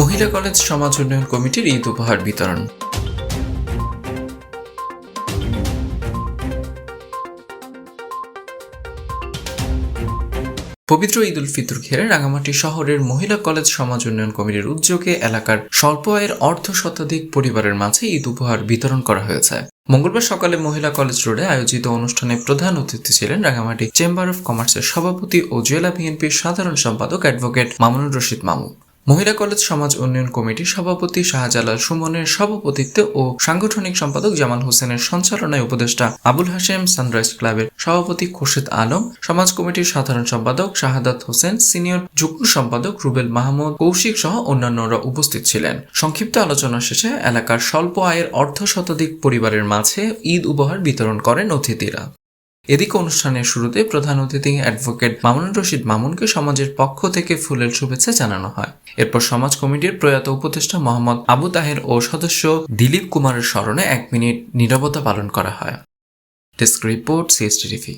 মহিলা কলেজ সমাজ উন্নয়ন কমিটির ঈদ উপহার বিতরণ। পবিত্র ঈদ উল ফিতর ঘিরে রাঙামাটি শহরের মহিলা কলেজ সমাজ উন্নয়ন কমিটির উদ্যোগে এলাকার স্বল্প আয়ের অর্ধ শতাধিক পরিবারের মাঝে ঈদ উপহার বিতরণ করা হয়েছে। মঙ্গলবার সকালে মহিলা কলেজ রোডে আয়োজিত অনুষ্ঠানে প্রধান অতিথি ছিলেন রাঙামাটি চেম্বার অফ কমার্সের সভাপতি ও জেলা বিএনপির সাধারণ সম্পাদক অ্যাডভোকেট মামুনুর রশিদ মামু। মহিলা কলেজ সমাজ উন্নয়ন কমিটির সভাপতি শাহজালাল সুমনের সভাপতিত্বে ও সাংগঠনিক সম্পাদক জামাল হোসেনের সঞ্চালনায় উপদেষ্টা আবুল হাশেম সানরাইজ ক্লাবের সভাপতি খোরশেদ আলম, সমাজ কমিটির সাধারণ সম্পাদক শাহাদাত হোসেন, সিনিয়র যুগ্ম সম্পাদক রুবেল মাহমুদ, কৌশিক সহ অন্যান্যরা উপস্থিত ছিলেন। সংক্ষিপ্ত আলোচনা শেষে এলাকার স্বল্প আয়ের অর্ধ শতাধিক পরিবারের মাঝে ঈদ উপহার বিতরণ করেন অতিথিরা। এদিকে অনুষ্ঠানের শুরুতে প্রধান অতিথি অ্যাডভোকেট মামুন রশিদ মামুনকে সমাজের পক্ষ থেকে ফুলের শুভেচ্ছা জানানো হয়। এরপর সমাজ কমিটির প্রয়াত উপদেষ্টা মোহাম্মদ আবু তাহের ও সদস্য দিলীপ কুমারের স্মরণে এক মিনিট নিরবতা পালন করা হয়। Desk report CST TV